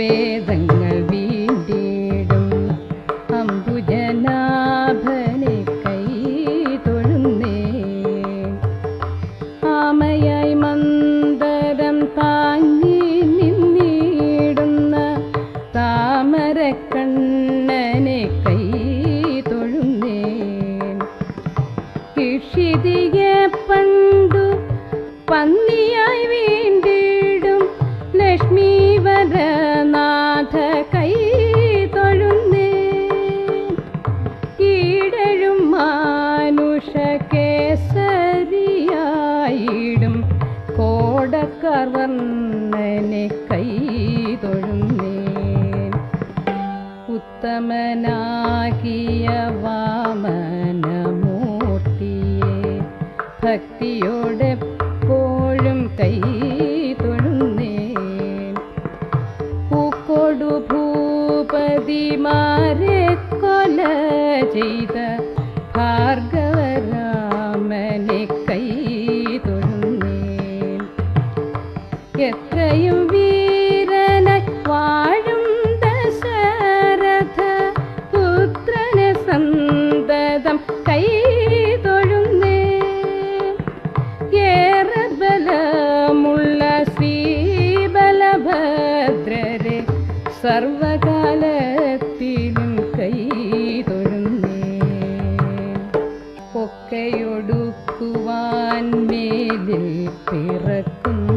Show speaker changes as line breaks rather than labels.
വേദങ്ങൾ വീണ്ടിടും. അംബുജനാഭനെ കൈ തൊഴുന്നേ. ആമയായി മന്ദരം താങ്ങി നിന്നിടുന്ന താമരക്കണ്ണനെ കൈ തൊഴുന്നേ. ഇഷിതിയെ പണ്ടു പന്നിയായി കോടക്കാർ വർണനെ കൈ തൊഴുന്നേ ഉത്തമനാകിയ വാമനമൂർത്തിയെ ഭക്തിയോടെപ്പോഴും കൈ തൊഴുന്നേ പൂക്കോടു ഭൂപതിമാരെ കൊല ചെയ്ത എത്രയും വീരനായി വാഴും ദശരഥ പുത്രന സന്തതം കൈ തൊഴുന്നേ ഏറെ ബലമുള്ള ശ്രീബലഭദ്രരെ സർവകാലത്തിലും കൈ തൊഴുന്നേ ഒക്കെയൊടുക്കുവാൻ മേലിൽ പിറക്കുന്ന